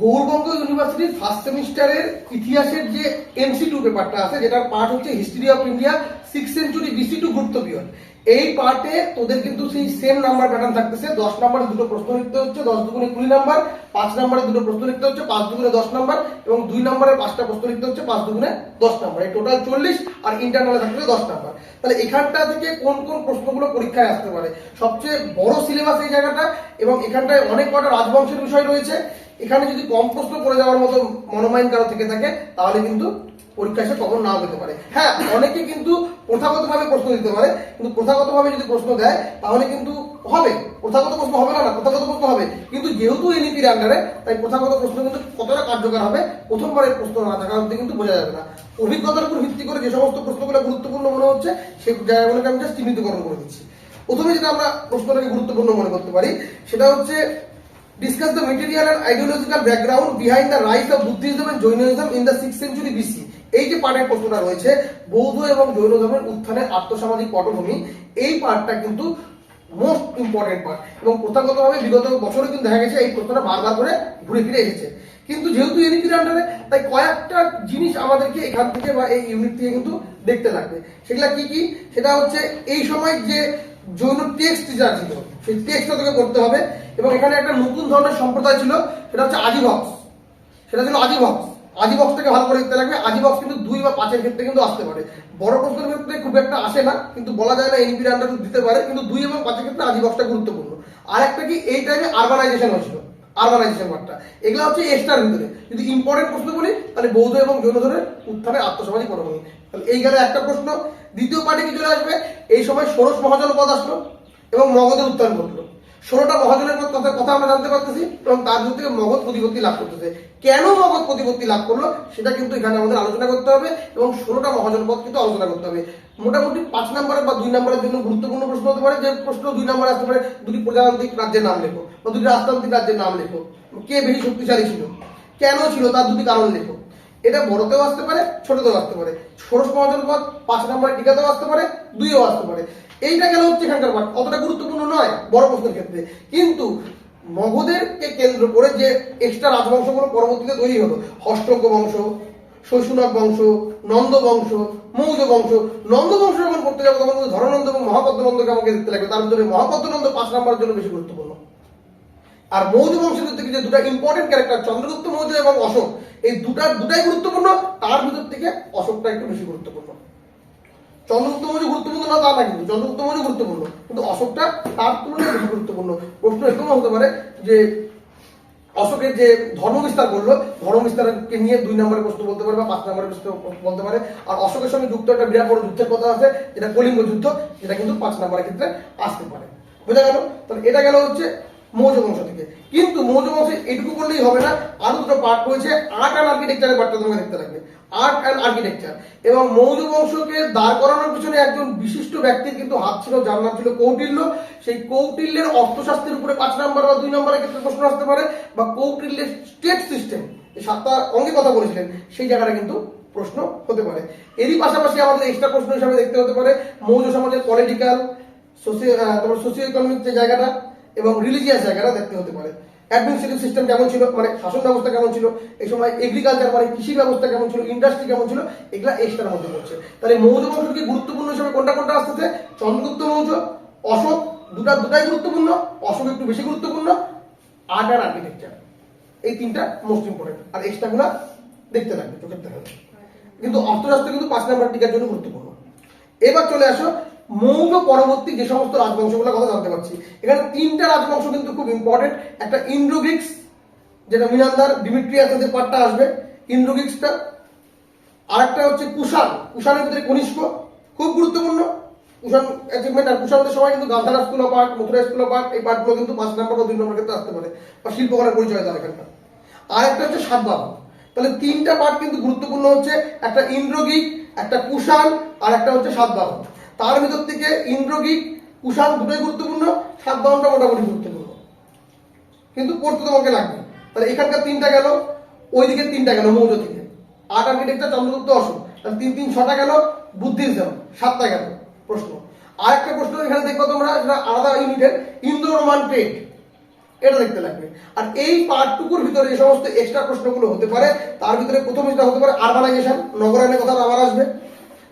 গৌরবঙ্গ ইউনিভার্সিটির ফার্স্ট সেমিস্টারের ইতিহাসের যে এমসি টু পেপারটা আছে, যেটার পার্ট হচ্ছে history of India six century BC to Gupta period এই পার্টে তোদের কিন্তু সেই সেম নাম্বার প্যাটার্ন থাকতেছে। দশ নম্বরে দুটো প্রশ্ন লিখতে হচ্ছে, দশ দুগুণে কুড়ি নাম্বার পাঁচ নম্বরে দুটো প্রশ্ন লিখতে হচ্ছে, পাঁচ দুগুণে দশ নাম্বার এবং দুই নম্বরের পাঁচটা প্রশ্ন লিখতে হচ্ছে, পাঁচ দুগুণে দশ নাম্বার এই টোটাল চল্লিশ আর ইন্টারনালে থাকবে দশ নাম্বার তাহলে এখানটা থেকে কোন কোন প্রশ্নগুলো পরীক্ষায় আসতে পারে? সবচেয়ে বড় সিলেবাস এই জায়গাটা, এবং এখানটায় অনেক কটা রাজবংশের বিষয় রয়েছে। এখানে যদি কম প্রশ্ন করে যাওয়ার মতো মনোমাইন কারও থেকে থাকে, তাহলে কিন্তু পরীক্ষা এসে কখন নাও পেতে পারে। হ্যাঁ অনেকে কিন্তু প্রথাগতভাবে প্রশ্ন দিতে পারে, কিন্তু প্রথাগতভাবে যদি প্রশ্ন দেয়, তাহলে কিন্তু হবে। প্রথাগত প্রশ্ন হবে না প্রথাগত প্রশ্ন হবে। কিন্তু যেহেতু এনইপির আন্ডারে তাই প্রথাগত প্রশ্ন কিন্তু কতটা কার্যকর হবে, প্রথমবারের প্রশ্ন না থাকা অবধি কিন্তু বোঝা যাবে না। অভিজ্ঞতার উপর ভিত্তি করে যে সমস্ত প্রশ্নগুলো গুরুত্বপূর্ণ মনে হচ্ছে সেই জায়গাগুলোকে আমি চিহ্নিতকরণ করে দিচ্ছি। প্রথমে যেটা আমরা প্রশ্নটাকে গুরুত্বপূর্ণ মনে করতে পারি, সেটা হচ্ছে discuss the material and ideological background behind the rise of Buddhism and Jainism in the 6th century BC এই যে পাঠের প্রশ্নটা রয়েছে, বৌদ্ধ এবং জৈন ধর্মের উত্থানের আত্মসামাজিক পটভূমি, এই পার্টটা কিন্তু মোস্ট ইম্পর্টেন্ট পার্ট এবং প্রথাগতভাবে বিগত বছরে কিন্তু দেখা গেছে এই প্রশ্নটা বারবার করে ঘুরে ফিরে এসেছে। কিন্তু যেহেতু এনইপির আন্ডারে, তাই কয়েকটা জিনিস আমাদেরকে এখান থেকে বা এই ইউনিট থেকে কিন্তু দেখতে লাগবে সেগুলা কি কি? সেটা হচ্ছে এই সময় যে জৈন টেক্সট যা ছিল, সেই টেক্সটটা তোকে করতে হবে। এবং এখানে একটা নতুন ধরনের সম্প্রদায় ছিল, সেটা হচ্ছে আজিভক্স সেটা ছিল আজিবক্স আজিবক্স থেকে ভালো করে দেখতে লাগবে আজিবক্স কিন্তু দুই বা পাঁচের ক্ষেত্রে কিন্তু আসতে পারে। বড় প্রশ্নের ক্ষেত্রে খুব একটা আসে না, কিন্তু বলা যায় না এনপির আন্ডার দিতে পারে, কিন্তু দুই এবং পাঁচের ক্ষেত্রে আজিবক্সটা গুরুত্বপূর্ণ। আরেকটা কি, এই টাইমে আরবানাইজেশন হয়েছিল। আরবানাইজেশন পার্টটা এগুলো হচ্ছে এক্সট্রার ভিতরে যদি ইম্পর্টেন্ট প্রশ্ন বলি, তাহলে বৌদ্ধ এবং জৈন ধর্মের উত্থানের আত্মসামাজিক পটভূমি তাহলে এই গেলে একটা প্রশ্ন। দ্বিতীয় পার্টি কি চলে আসবে? এই সময় ষোড়শ মহাজনপদ আসলো এবং মগধের উত্থান ঘটলো। ষোলোটা মহাজনের কথা আমরা জানতে পারতেছি এবং তার ভিতর থেকে মগধ প্রতিপত্তি লাভ করতেছে। কেন মগধ প্রতিপত্তি লাভ করল? সেটা কিন্তু এখানে আমাদের আলোচনা করতে হবে এবং ষোলোটা মহাজন পথ কিন্তু আলোচনা করতে হবে। মোটামুটি পাঁচ নম্বরের বা দুই নম্বরের জন্য গুরুত্বপূর্ণ প্রশ্ন হতে পারে। যে প্রশ্ন দুই নম্বরে আসতে পারে, দুটি প্রজাতান্ত্রিক রাজ্যের নাম লেখো বা দুটি রাজতান্ত্রিক রাজ্যের নাম লেখো। কে বেশি শক্তিশালী ছিল? কেন ছিল? তার দুটি কারণ লেখো। এটা বড়তেও আসতে পারে, ছোটতেও আসতে পারে। ষোড়শ মহাজনপদ পাঁচ নম্বরে টিকাতেও আসতে পারে দুইও আসতে পারে। এইটা গেল হচ্ছে এখানকার পাঠ। অতটা গুরুত্বপূর্ণ নয়, বড় প্রশ্নের ক্ষেত্রে। কিন্তু মগধেরকে কেন্দ্র করে যে এক্সট্রা রাজবংশগুলো পরবর্তীতে তৈরি হলো হষ্টক বংশ, শৈশুনক বংশ, নন্দ বংশ মৌজ বংশ, নন্দ বংশ যখন করতে যাব, তখন ধরনন্দ এবং মহাপদ্মনন্দকে আমাকে দেখতে লাগবে। তার জন্য মহাপদ্মনন্দ পাঁচ নাম্বারের জন্য বেশি গুরুত্বপূর্ণ। আর মৌর্য বংশের থেকে যে দুটা ইম্পর্টেন্ট ক্যারেক্টার চন্দ্রগুপ্ত মৌর্য এবং অশোক, এই দুটার দুটাই গুরুত্বপূর্ণ, তার ভিতর থেকে অশোকটা একটু বেশি গুরুত্বপূর্ণ। চন্দ্রগুপ্ত মৌর্য গুরুত্বপূর্ণ না, তা না কিন্তু, চন্দ্রগুপ্ত মৌর্য গুরুত্বপূর্ণ। কিন্তু অশোকটা তার তুলনায় বেশি গুরুত্বপূর্ণ। প্রশ্ন এরকম হতে পারে যে, অশোকের যে ধর্ম বিস্তার করল, ধর্ম বিস্তারকে নিয়ে দুই নম্বরের প্রশ্ন বলতে পারে বা পাঁচ নম্বরের প্রশ্ন বলতে পারে। আর অশোকের সঙ্গে যুক্ত একটা বিরাট বড় যুদ্ধের কথা আছে, যেটা কলিঙ্গ যুদ্ধ যেটা কিন্তু পাঁচ নম্বরের ক্ষেত্রে আসতে পারে। বোঝা গেল? তাহলে এটা গেল হচ্ছে মৌর্য বংশ থেকে। কিন্তু মৌর্য বংশে এটুকু করলেই হবে না। আরও দুটো পার্ট রয়েছে আর্ট অ্যান্ড আর্কিটেকচারের পার্টটা তোমাকে দেখতে লাগবে। আর্ট অ্যান্ড আর্কিটেকচার এবং মৌর্য বংশকে দাঁড় করানোর পিছনে একজন বিশিষ্ট ব্যক্তির কিন্তু হাত ছিল, যার নাম ছিল কৌটিল্য। সেই কৌটিল্যের অর্থশাস্ত্রের উপরে পাঁচ নম্বর বা দুই নম্বরের ক্ষেত্রে প্রশ্ন আসতে পারে, বা কৌটিল্যের স্টেট সিস্টেম সাতটা অঙ্গে কথা বলেছিলেন, সেই জায়গাটা কিন্তু প্রশ্ন হতে পারে। এরই পাশাপাশি আমাদের এক্সট্রা প্রশ্ন হিসাবে দেখতে হতে পারে, মৌর্য সমাজের পলিটিক্যাল সোশিও তোমার সোশিও ইকোনমিক যে জায়গাটা এবং রিলিজিয়াস জায়গাটা দেখতে হতে পারে। অ্যাডমিনিস্ট্রেটিভ সিস্টেম কেমন ছিল? মানে শাসন ব্যবস্থা কেমন ছিল? এই সময় এগ্রিকালচার মানে কৃষি ব্যবস্থা কেমন ছিল? ইন্ডাস্ট্রি কেমন ছিল? এগুলা এক্সট্রার মধ্যে পড়ছে। তাহলে মৌর্য বংশকে গুরুত্বপূর্ণ হিসেবে কোনটা কোনটা আসতেছে চন্দ্রগুপ্ত মৌর্য, অশোক, দুটা দুটাই গুরুত্বপূর্ণ, অশোক একটু বেশি গুরুত্বপূর্ণ আর্ট আর আর্কিটেকচার এই তিনটা মোস্ট ইম্পর্টেন্ট আর এক্সট্রাগুলা দেখতে লাগবে, চোখের দেখা। কিন্তু অর্থশাস্ত্র কিন্তু পাঁচ নাম্বার টিকার জন্য গুরুত্বপূর্ণ। এবার চলে আসো মৌর্য পরবর্তী যে সমস্ত রাজবংশগুলোর কথা জানতে পারছি। এখানে তিনটা রাজবংশ কিন্তু খুব ইম্পর্টেন্ট একটা ইন্দ্র গ্রিক্স যেটা মিনান্দার ডিমিট্রিয়াসের পার্টটা আসবে। ইন্দ্র গ্রিক্সটা আরেকটা হচ্ছে কুষাণ। কুষাণের ভিতরে কনিষ্ক, খুব গুরুত্বপূর্ণ। কুষাণ অ্যাচিভমেন্ট আর কুষাণদের সময় কিন্তু Gandhara school of art Mathura school of art এই পার্টগুলো কিন্তু পাঁচ নম্বর বা দুই নম্বর ক্ষেত্রে আসতে পারে, বা শিল্পকলার পরিচয় তার এখানটা আরেকটা হচ্ছে সাতবাহন। তাহলে তিনটা পার্ট কিন্তু গুরুত্বপূর্ণ হচ্ছে, একটা ইন্দ্রগিক, একটা কুষাণ, আর একটা হচ্ছে সাতবাহন। তার ভিতর থেকে ইন্দ্রগিক কুষাণ দুটোই গুরুত্বপূর্ণ সাত সাতবাহনটা মোটামুটি গুরুত্বপূর্ণ। কিন্তু পড়তে তোমাকে লাগবে। তাহলে এখানকার তিনটা গেল, ওইদিকে তিনটা গেল মৌর্য থেকে। আট আর্কিটেকচার চন্দ্রগুপ্ত অশোক। তাহলে তিন তিন, ছটা গেল বুদ্ধিজম সাতটা গেল প্রশ্ন। আর একটা প্রশ্ন এখানে দেখব তোমরা যেটা আলাদা ইউনিটের ইন্দো রোমান ট্রেড এটা দেখতে লাগবে। আর এই পার্টটুকুর ভিতরে যে সমস্ত এক্সট্রা প্রশ্নগুলো হতে পারে, তার ভিতরে প্রথম যেটা হতে পারে আরবানাইজেশন নগরায়নের কথা আবার আসবে।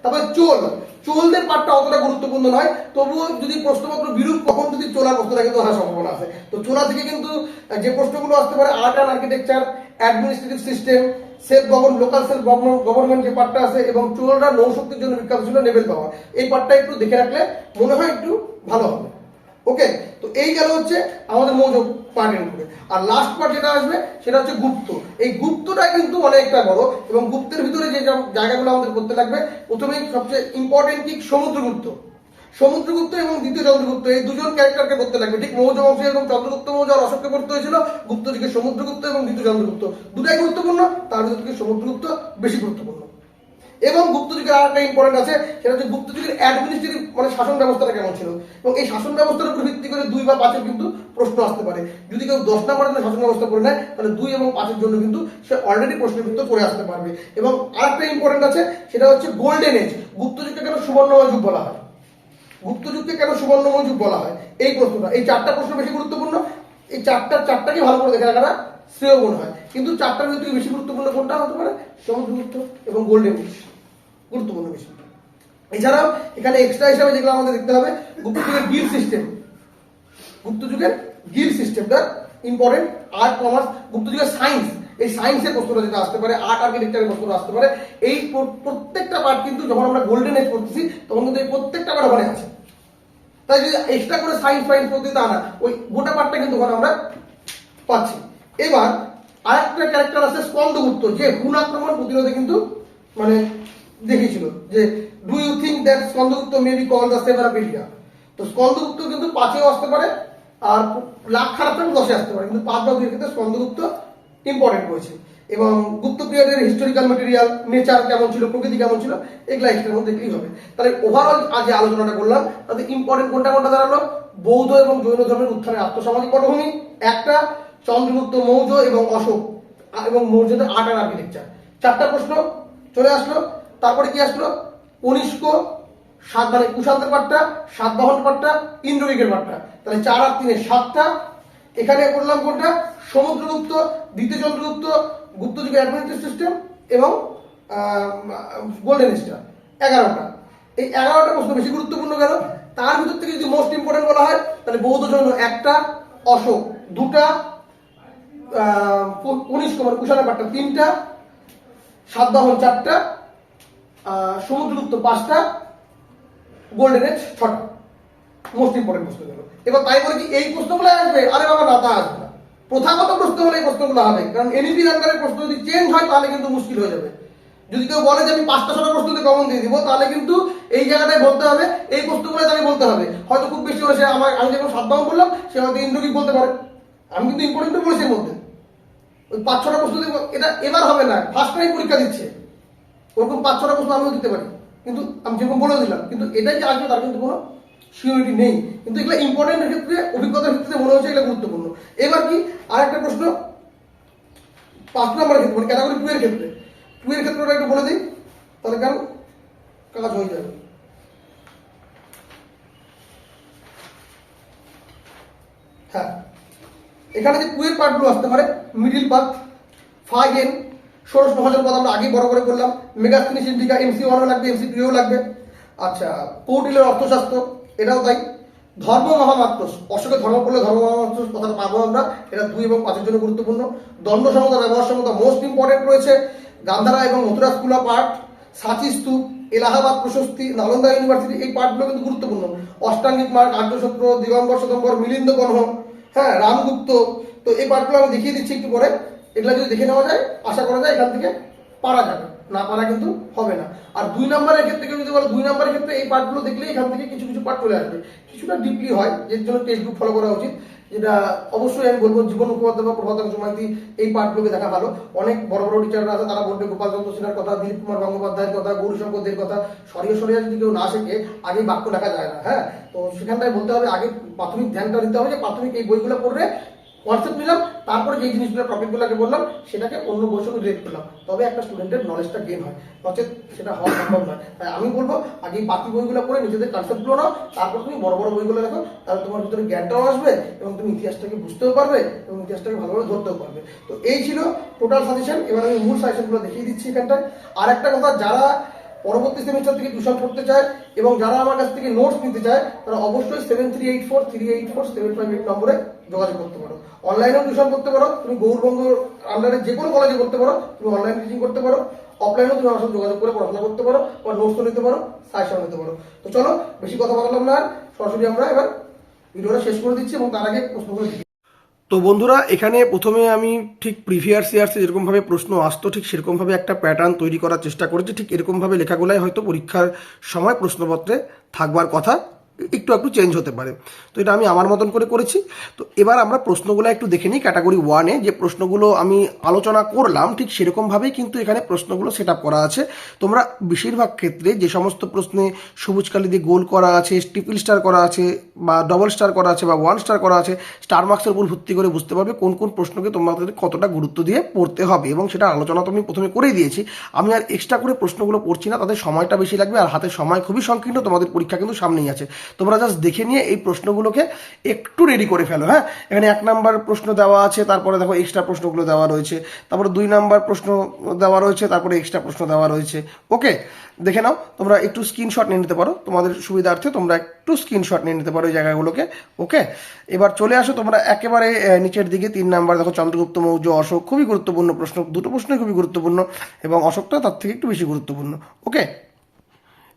তারপরে চোল। চোলদের পার্টটা অতটা গুরুত্বপূর্ণ নয়, তবুও যদি প্রশ্নপত্র বিরূপ, কখন যদি চোলার থাকে তো আসার সম্ভাবনা আছে। তো চোলা থেকে কিন্তু যে প্রশ্নগুলো আসতে পারে art and architecture administrative system self govern local self government যে পার্টটা আছে, এবং চোলরা নৌশক্তির জন্য বিখ্যাত ছিল নেভেল পাওয়ার এই পার্টটা একটু দেখে রাখলে মনে হয় একটু ভালো হবে। ওকে তো এই গেল হচ্ছে আমাদের মৌজ পার্টের উপরে। আর লাস্ট পার্ট যেটা আসবে, সেটা হচ্ছে গুপ্ত। এই গুপ্তটা কিন্তু অনেকটা বড় এবং গুপ্তের ভিতরে যে জায়গাগুলো আমাদের করতে লাগবে, প্রথমেই সবচেয়ে ইম্পর্টেন্ট কি? সমুদ্রগুপ্ত। সমুদ্রগুপ্ত এবং দ্বিতীয় চন্দ্রগুপ্ত, এই দুজন ক্যারেক্টারকে করতে লাগবে। ঠিক মৌজ বংশ এবং চন্দ্রগুপ্ত মৌর্য আর অশোককে করতে হয়েছিল, গুপ্ত দিকে সমুদ্রগুপ্ত এবং দ্বিতীয় চন্দ্রগুপ্ত। দুটাই গুরুত্বপূর্ণ, তার ভিতর থেকে সমুদ্রগুপ্ত বেশি গুরুত্বপূর্ণ। এবং গুপ্ত যুগের আর একটা ইম্পর্টেন্ট আছে, সেটা হচ্ছে গুপ্ত যুগের অ্যাডমিনিস্ট্রেটিভ মানে শাসন ব্যবস্থাটা কেমন ছিল? এবং এই শাসন ব্যবস্থার উপর ভিত্তি করে দুই বা পাঁচের কিন্তু প্রশ্ন আসতে পারে। যদি কেউ দশ নম্বরের জন্য শাসন ব্যবস্থা করে নেয়, তাহলে দুই এবং পাঁচের জন্য কিন্তু সে অলরেডি প্রশ্নের ভিতর করে আসতে পারবে। এবং আরেকটা ইম্পর্টেন্ট আছে, সেটা হচ্ছে গোল্ডেন এজ গুপ্ত যুগকে কেন সুবর্ণময় যুগ বলা হয়? গুপ্ত যুগকে কেন সুবর্ণময় যুগ বলা হয়? এই প্রশ্নটা। এই চারটা প্রশ্ন বেশি গুরুত্বপূর্ণ। এই চারটার চারটাকে ভালো করে দেখে রাখাটা শ্রেয় মনে হয়। কিন্তু চারটার ভিতরে বেশি গুরুত্বপূর্ণ কোনটা হতে পারে? সমুদ্রগুপ্ত এবং গোল্ডেন গুরুত্বপূর্ণ বিষয়। এছাড়াও এখানে এক্সট্রা হিসাবে যেগুলো আমাদের দেখতে হবে, গুপ্ত যুগের গিল সিস্টেম গুপ্ত যুগের গিল সিস্টেমটা ইম্পর্টেন্ট আর্ট কমার্স গুপ্ত যুগের সায়েন্স এই সায়েন্সের প্রশ্নটা যেটা আসতে পারে আর্ট আর্কিটেকচারের প্রশ্নটা আসতে পারে, এই প্রত্যেকটা পার্ট কিন্তু যখন আমরা গোল্ডেন এজ করতেছি তখন কিন্তু এই প্রত্যেকটা পার্ট ওখানে আছে। তাই যদি এক্সট্রা করে সায়েন্স ফাইন্স পড়তে তা না, ওই গোটা পার্টটা কিন্তু ওখানে আমরা পাচ্ছি। এবার আরেকটা ক্যারেক্টার আছে স্কন্দগুপ্ত যে গুণ আক্রমণ প্রতিরোধে কিন্তু মানে দেখিয়েছিল যে do you think that Skandagupta may be call the সেভারাপিডিয়া তো স্কন্দগুপ্ত কিন্তু পাঁচেও আসতে পারে, আর লাখ খারাপ দশে আসতে পারে, কিন্তু পাঁচ বা ক্ষেত্রে স্কন্দগুপ্ত ইম্পর্টেন্ট রয়েছে। এবং গুপ্ত পিরিয়ডের হিস্টোরিক্যাল মেটেরিয়াল নেচার কেমন ছিল, প্রকৃতি কেমন ছিল, এগুলা এক্সট্রার মধ্যে দেখলেই হবে। তাহলে ওভারঅল আজ যে আলোচনাটা করলাম, তাতে ইম্পর্টেন্ট কোনটা কোনটা দাঁড়াল? বৌদ্ধ এবং জৈন ধর্মের উত্থানের আত্মসামাজিক পটভূমি, একটা, চন্দ্রগুপ্ত মৌর্য এবং অশোক এবং মৌর্যদের আর্ট অ্যান্ড আর্কিটেকচার চারটা প্রশ্ন, চলে আসলো। তারপরে কি আসলো? কনিষ্ক সাত মানে কুশান্তের পাট্টা সাতবাহন পাট্টা ইন্দ্রবিকের পাট্টা। তাহলে চার আর তিনে সাতটা। এখানে করলাম কোনটা? সমুদ্রগুপ্ত দ্বিতীয় চন্দ্রগুপ্ত গুপ্ত যুগের অ্যাডমিনিস্ট্রেটিভ সিস্টেম এবং গোল্ডেন স্টার এগারোটা। এই এগারোটা প্রশ্ন বেশি গুরুত্বপূর্ণ গেল তার ভিতর থেকে যদি মোস্ট ইম্পর্টেন্ট বলা হয় তাহলে বৌদ্ধ জৈন একটা অশোক দুটা আহ, কু- কনিষ্ক মানে কুশানের পাট্টা তিনটা সাতবাহন চারটা আহ, সমুদ্রগুপ্ত পাঁচটা গোল্ডেন এজ ছটা। মোস্ট ইম্পর্টেন্ট প্রশ্ন গেল এবার তাই বলে কি এই প্রশ্নগুলো আসবে? আরে বাবা, না, তা আসবে না। প্রথাগত প্রশ্ন হলে এই প্রশ্নগুলো হবে। কারণ এনইপি আন্ডারের প্রশ্ন যদি চেঞ্জ হয়, তাহলে কিন্তু মুশকিল হয়ে যাবে। যদি কেউ বলে যে আমি পাঁচটা, ছটা প্রশ্নতে কমন দিয়ে দিব, তাহলে কিন্তু এই জায়গাটায় বলতে হবে, এই প্রশ্নগুলো তাকে বলতে হবে। হয়তো খুব বেশি হলে সে আমার, আমি যখন সাতবাহন বললাম, সে হয়তো ইন্দ্রজিৎ বলতে পারে। আমি কিন্তু ইম্পর্টেন্ট বলেছি এর মধ্যে। ওই পাঁচ, ছটা প্রশ্ন এটা এবার হবে না। ফার্স্ট টাইম পরীক্ষা দিচ্ছে। ওরকম পাঁচ ছটা প্রশ্ন আমিও দিতে পারি। কিন্তু আমি যেরকম বলে দিলাম, কিন্তু এটাই যে আসবে তার কিন্তু কোনো সিউরিটি নেই। কিন্তু এগুলো ইম্পর্টেন্টের ক্ষেত্রে, অভিজ্ঞতার ক্ষেত্রে মনে হচ্ছে এগুলো গুরুত্বপূর্ণ। এবার কি, আরেকটা প্রশ্ন, পাঁচ নম্বরের ক্ষেত্রে মানে ক্যাটাগরি টু এর ক্ষেত্রে। টু এর ক্ষেত্রে একটু বলে দিই, তাহলে কেন কাজ হয়ে যাবে। হ্যাঁ এখানে যে টু এর পার্টগুলো আসতে পারে মিডিল পার্ট ফাইভ এন ষোড়শ মহাজন পদ আমরা আগেই বড় করে করলাম। মেগাস্তিনি সিন্ডিকা এমসি ওয়ানও লাগবে এমসি টুও লাগবে। আচ্ছা কৌটিলের অর্থশাস্ত্র, এটাও তাই। ধর্ম মহামাত্র অশোকের ধর্ম পড়লে ধর্ম মহামাত্র কথাটা পাবো আমরা। এটা দুই এবং পাঁচের জন্য গুরুত্বপূর্ণ। দণ্ড সমতা, ব্যবহার সমতা মোস্ট ইম্পর্টেন্ট রয়েছে। গান্ধারা এবং মথুরা স্কুল অফ আর্ট সাচি স্তূপ, এলাহাবাদ প্রশস্তি, নালন্দা ইউনিভার্সিটি এই পার্টগুলো কিন্তু গুরুত্বপূর্ণ। অষ্টাঙ্গিক মার্গ আর্যসূত্র দিগম্বর শতম্বর মিলিন্দ গণহ হ্যাঁ রামগুপ্ত। তো এই পার্টগুলো আমি দেখিয়ে দিচ্ছি একটু পরে। এগুলো যদি দেখে নেওয়া যায়, আশা করা যায় এখান থেকে পারা যাবে। না পারা কিন্তু হবে না। আর দুই নম্বরের ক্ষেত্রে কেউ যদি বলে, দুই নম্বরের ক্ষেত্রে এই পার্টগুলো দেখলে এখান থেকে কিছু কিছু পার্ট চলে আসবে। কিছুটা ডিপলি হয় যের জন্য টেক্সট বুক ফলো করা উচিত। যেটা অবশ্যই আমি বলব, জীবন মুখোপাধ্যায় বা প্রভাত সমাধি এই পার্টগুলোকে দেখা ভালো। অনেক বড় বড় টিচাররা আছে, তারা বলবে, গোপাল চন্দ্র সিনহার কথা, দিলীপ কুমার গঙ্গোপাধ্যায়ের কথা গৌরীশঙ্কর দের কথা, সরিয়ে সরিয়ে যদি কেউ না শেখে আগে বাক্য লেখা যায় না হ্যাঁ? তো সেখানটায় বলতে হবে, আগে প্রাথমিক ধ্যানটা দিতে হবে যে, প্রাথমিক এই বইগুলো পড়লে কনসেপ্ট নিলাম, তারপরে যে জিনিসগুলো টপিকগুলোকে বললাম, সেটাকে অন্য সঙ্গে রিলেট করলাম। তবে একটা স্টুডেন্টের নলেজটা গেন হয়। নচেত সেটা হওয়া সম্ভব নয়। তাই আমি বলব, আগে বাকি বইগুলো পড়ে নিজেদের কনসেপ্টগুলো নাও, তারপর তুমি বড় বড় বইগুলো দেখো, তাহলে তোমার ভিতরে জ্ঞানটাও আসবে এবং তুমি ইতিহাসটাকে বুঝতেও পারবে এবং ইতিহাসটাকে ভালোভাবে ধরতেও পারবে। তো এই ছিল টোটাল সাজেশন এবার আমি মূল সাজেশনগুলো দেখিয়ে দিচ্ছি এখানটায়। আর একটা কথা, যারা পরবর্তী সেমিস্টার থেকে টিউশন করতে চায় এবং যারা আমার কাছ থেকে নোটস নিতে চায়, তারা অবশ্যই seven three eight four three eight four seven five eight নম্বরে যোগাযোগ করতে পারো। অনলাইনেও টিউশন করতে পারো, তুমি গৌরবঙ্গ আন্ডারে যে কোনো কলেজে করতে পারো, তুমি অনলাইন টিচিং করতে পারো অফলাইনেও তুমি আমার সাথে যোগাযোগ করে পড়াশোনা করতে পারো, বা নোটসও নিতে পারো সাজেশন নিতে পারো। তো চলো, বেশি কথা বললাম না আর, সরাসরি আমরা এবার ভিডিওটা শেষ করে দিচ্ছি এবং তার আগে প্রশ্নগুলো দিচ্ছি তো বন্ধুরা, এখানে প্রথমে আমি ঠিক প্রিভিয়াস ইয়ার্সে যেরকমভাবে প্রশ্ন আসতো, ঠিক সেরকমভাবে একটা প্যাটার্ন তৈরি করার চেষ্টা করেছি, ঠিক এরকমভাবে লেখাগুলাই হয়তো পরীক্ষার সময় প্রশ্নপত্রে থাকবার কথা। একটু একটু চেঞ্জ হতে পারে। তো এটা আমি আমার মতন করে করেছি। তো এবার আমরা প্রশ্নগুলো একটু দেখে নিই ক্যাটাগরি ওয়ানে যে প্রশ্নগুলো আমি আলোচনা করলাম, ঠিক সেরকমভাবেই কিন্তু এখানে প্রশ্নগুলো সেট করা আছে। তোমরা বেশিরভাগ ক্ষেত্রে যে সমস্ত প্রশ্নে সবুজ কালি দিয়ে গোল করা আছে ট্রিপল স্টার করা আছে, বা ডবল স্টার করা আছে, বা ওয়ান স্টার করা আছে স্টার মার্কসের উপর ভিত্তি করে বুঝতে পারবে কোন কোন প্রশ্নকে তোমাদের কতটা গুরুত্ব দিয়ে পড়তে হবে। এবং সেটা আলোচনা তো আমি প্রথমে করেই দিয়েছি। আমি আর এক্সট্রা করে প্রশ্নগুলো পড়ছি না তাদের সময়টা বেশি লাগবে আর হাতে সময় খুবই সংকীর্ণ, তোমাদের পরীক্ষা কিন্তু সামনেই আছে। তোমরা জাস্ট দেখে নিয়ে এই প্রশ্নগুলোকে একটু রেডি করে ফেলো হ্যাঁ? এখানে এক নাম্বার প্রশ্ন দেওয়া আছে, তারপরে দেখো এক্সট্রা প্রশ্নগুলো দেওয়া রয়েছে। তারপরে দুই নাম্বার প্রশ্ন দেওয়া রয়েছে, তারপরে এক্সট্রা প্রশ্ন দেওয়া রয়েছে। ওকে দেখে নাও, তোমরা একটু স্ক্রিনশট নিয়ে নিতে পারো। তোমাদের সুবিধার্থে তোমরা একটু স্ক্রিনশট নিয়ে নিতে পারো এই জায়গাগুলোকে। ওকে এবার চলে আসো তোমরা একেবারে নিচের দিকে, তিন নাম্বার দেখো চন্দ্রগুপ্ত, মৌর্য, অশোক। খুবই গুরুত্বপূর্ণ প্রশ্ন। দুটো প্রশ্নই খুবই গুরুত্বপূর্ণ এবং অশোকটা তার থেকে একটু বেশি গুরুত্বপূর্ণ। ওকে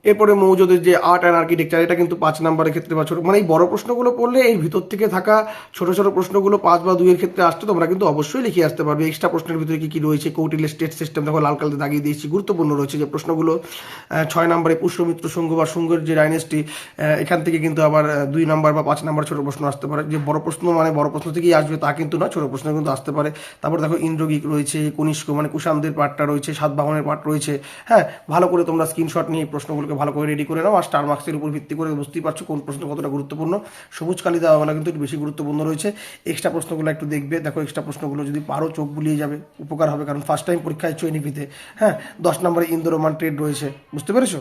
এরপরে মৌজুদের যে আর্ট অ্যান্ড আর্কিটেকচার এটা কিন্তু পাঁচ নাম্বারের ক্ষেত্রে বা ছোটো মানে এই বড় প্রশ্নগুলো পড়লে এই ভিতর থেকে থাকা ছোট ছোট প্রশ্নগুলো পাঁচ বা দুইয়ের ক্ষেত্রে আসতে, তোমরা কিন্তু অবশ্যই লিখে আসতে পারবে। এক্সট্রা প্রশ্নের ভিতরে কি কি রয়েছে? কৌটিল্য স্টেট সিস্টেম দেখো লাল কালিতে দাগিয়ে দিয়েছি, গুরুত্বপূর্ণ রয়েছে যে প্রশ্নগুলো। ছয় নম্বরে পুষ্যমিত্র শুঙ্গ বা শুঙ্গের যে ডাইনেস্টি এখান থেকে কিন্তু আবার দুই নাম্বার বা পাঁচ নাম্বার ছোট প্রশ্ন আসতে পারে। যে বড় প্রশ্ন মানে বড় প্রশ্ন থেকেই আসবে তা কিন্তু না ছোট প্রশ্ন কিন্তু আসতে পারে। তারপর দেখো ইন্দ্রগিক রয়েছে, কনিষ্ক মানে কুষাণদের পার্টটা রয়েছে সাতবাহনের পার্ট রয়েছে। হ্যাঁ ভালো করে তোমরা স্ক্রিনশট নিয়ে এই প্রশ্নগুলোকে ভালো করে রেডি করে নাও আর স্টার মার্কসের উপর ভিত্তি করে বুঝতেই পারছ কোন প্রশ্ন কতটা গুরুত্বপূর্ণ। সবুজ কালি দেওয়াগুলো কিন্তু একটু বেশি গুরুত্বপূর্ণ রয়েছে। এক্সট্রা প্রশ্নগুলো একটু দেখবে। দেখো এক্সট্রা প্রশ্নগুলো যদি পারো চোখ বুলিয়ে যাবে, উপকার হবে কারণ ফার্স্ট টাইম পরীক্ষায় হচ্ছে এনইপিতে হ্যাঁ দশ নম্বরে ইন্দো রোমান ট্রেড রয়েছে। বুঝতে পেরেছ?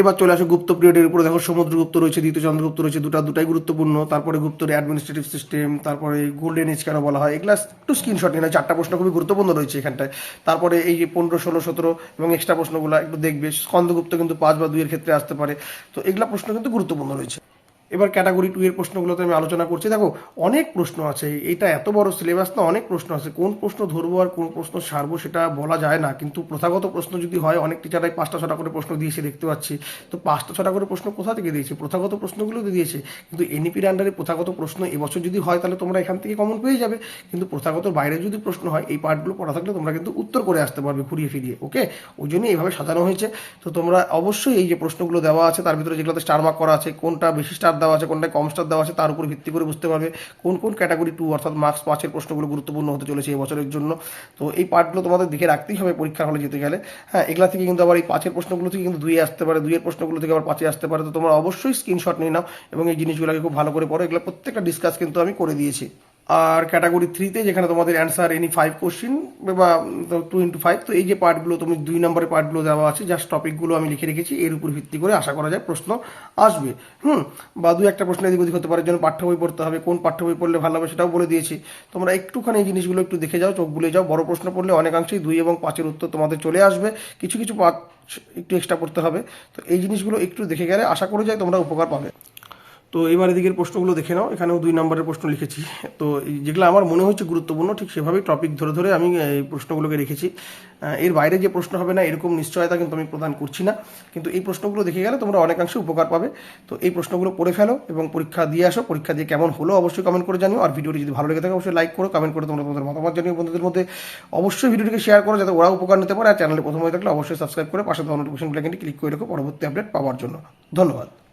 এবার চলে আসে গুপ্ত পিরিয়ডের উপরে। দেখো সমুদ্রগুপ্ত রয়েছে, দ্বিতীয় চন্দ্রগুপ্ত রয়েছে দুটা দুটাই গুরুত্বপূর্ণ। তারপরে গুপ্তর অ্যাডমিনিস্ট্রেটিভ সিস্টেম তারপরে গোল্ডেন এজ কেন বলা হয়? এগুলা একটু স্ক্রিনশট নিয়ে। চারটা প্রশ্ন খুবই গুরুত্বপূর্ণ রয়েছে এখানটায়। তারপরে এই যে পনেরো, ষোলো, সতেরো এবং এক্সট্রা প্রশ্নগুলো একটু দেখবে। স্কন্দগুপ্ত কিন্তু পাঁচ বা দুইয়ের ক্ষেত্রে আসতে পারে। তো এগুলা প্রশ্ন কিন্তু গুরুত্বপূর্ণ রয়েছে। এবার ক্যাটাগরি টু এর প্রশ্নগুলোতে আমি আলোচনা করছি। দেখো, অনেক প্রশ্ন আছে। এটা এত বড় সিলেবাস না, অনেক প্রশ্ন আছে। কোন প্রশ্ন ধরবো আর কোন প্রশ্ন সারবো সেটা বলা যায় না। কিন্তু প্রথাগত প্রশ্ন যদি হয়, অনেক টিচারাই পাঁচটা ছটা করে প্রশ্ন দিয়েছে দেখতে পাচ্ছি। তো পাঁচটা ছটা করে প্রশ্ন কোথা থেকে দিয়েছে? প্রথাগত প্রশ্নগুলো দিয়েছে। কিন্তু এনইপির আন্ডারে প্রথাগত প্রশ্ন এবছর যদি হয়, তাহলে তোমরা এখান থেকে কমন পেয়ে যাবে। কিন্তু প্রথাগত বাইরে যদি প্রশ্ন হয়, এই পার্টগুলো পড়া থাকলে তোমরা কিন্তু উত্তর করে আসতে পারবে ঘুরিয়ে ফিরিয়ে ওকে ওই জন্যই এইভাবে সাজানো হয়েছে। তো তোমরা অবশ্যই এই যে প্রশ্নগুলো দেওয়া আছে, তার ভিতরে যেগুলোতে স্টার মার্ক করা আছে, কোনটা বেশি স্টার দেওয়া আছে, কোনটায় কম স্টার দেওয়া আছে তার উপর ভিত্তি করে বুঝতে পারবে কোন কোন ক্যাটাগরি টু অর্থাৎ মার্কস পাঁচের প্রশ্নগুলো গুরুত্বপূর্ণ হতে চলেছে এই বছরের জন্য। তো এই পার্টগুলো তোমাদের দেখে রাখতেই হবে পরীক্ষার হলে যেতে গেলে। হ্যাঁ এগুলা থেকে কিন্তু আবার এই পাঁচের প্রশ্নগুলো থেকে কিন্তু দুই আসতে পারে, দুইয়ের প্রশ্নগুলো থেকে আবার পাঁচে আসতে পারে। তো তোমরা অবশ্যই স্ক্রিনশট নিয়ে নাও এবং এই জিনিসগুলোকে খুব ভালো করে পড়ো। এগুলো প্রত্যেকটা ডিসকাস কিন্তু আমি করে দিয়েছি। আর ক্যাটাগরি থ্রিতে যেখানে তোমাদের অ্যান্সার এনি ফাইভ কোশ্চিন বা টু ইন্টু ফাইভ তো এই যে পার্টগুলো তুমি দুই নম্বরের পার্টগুলো দেওয়া আছে জাস্ট টপিকগুলো আমি লিখে রেখেছি, এর উপর ভিত্তি করে আশা করা যায় প্রশ্ন আসবে। হুম, বা দু একটা প্রশ্ন এদিক ওদিক হতে পারে যেন পাঠ্য বই পড়তে হবে, কোন পাঠ্য বই পড়লে ভালো হবে সেটাও বলে দিয়েছি। তোমরা একটুখানি এই জিনিসগুলো একটু দেখে যাও, চোখ বুলে যাও, বড় প্রশ্ন পড়লে অনেকাংশেই দুই এবং পাঁচের উত্তর তোমাদের চলে আসবে। কিছু কিছু পাঁচ একটু এক্সট্রা পড়তে হবে। তো এই জিনিসগুলো একটু দেখে গেলে আশা করে যায় তোমরা উপকার পাবে। তো এবার এদিকের প্রশ্নগুলো দেখে নাও, এখানেও দুই নম্বরের প্রশ্ন লিখেছি। তো যেগুলো আমার মনে হচ্ছে গুরুত্বপূর্ণ, ঠিক সেভাবেই টপিক ধরে ধরে আমি এই প্রশ্নগুলোকে রেখেছি। এর বাইরে যে প্রশ্ন হবে না, এরকম নিশ্চয়তা কিন্তু আমি প্রদান করছি না। কিন্তু এই প্রশ্নগুলো দেখে গেলে তোমরা অনেকাংশে উপকার পাবে। তো এই প্রশ্নগুলো পড়ে ফেলো এবং পরীক্ষা দিয়ে আসো। পরীক্ষা দিয়ে কেমন হলো অবশ্যই কমেন্ট করে জানিও। আর ভিডিওটি যদি ভালো লেগে থাকে, অবশ্যই লাইক করো কমেন্ট করে তোমরা তোমাদের মতামত জানিও বন্ধুদের মধ্যে। অবশ্যই ভিডিওটিকে শেয়ার করো যাতে ওরা উপকার নিতে পারে। আর চ্যানেলে প্রথম হয়ে থাকলে অবশ্যই সাবস্ক্রাইব করে পাশে নোটিফিকেশন বেলাইকনটি ক্লিক করে রেখো পরবর্তী আপডেট পাওয়ার জন্য। ধন্যবাদ।